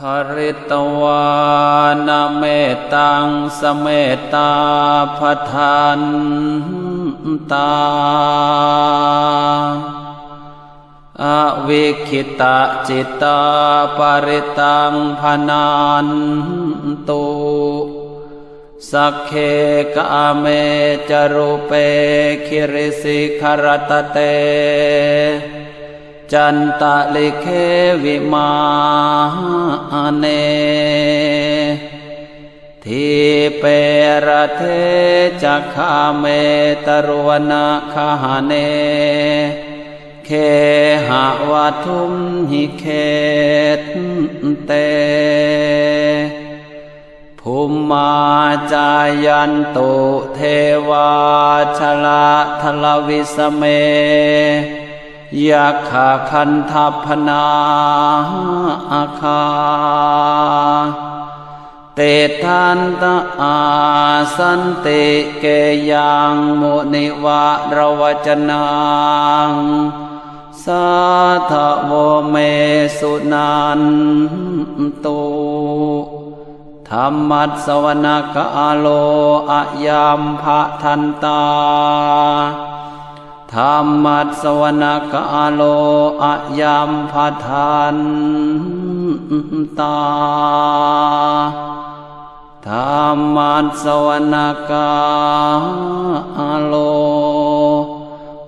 ภริตวานาเมตังสเมตตาพทันตาอวิคิตะจิตตาปริตังพนันตุสักเคกะเมจรุเปคิริสิขรตเต จันตะลิเควิมาเนทีเปรเทจักขาเมตรวนาคาเน เคหะวัทุมหิเคตเต ภูมิมาจายันตุเทวาชลาทลวิสเม ยักขะคันทัพพนาอาคา เตทันตอาสันเตเกยังมุนิวะระวจนังสาธโวเมสุนันตุธรรมัสสวนกาโลอะยามภะทันตา ธรรมัสวนกาโลอะยามพาทันตาธรรมัสวนกาโล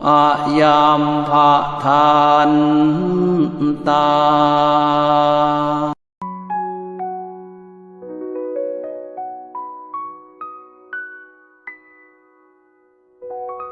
อะยามพาทันตา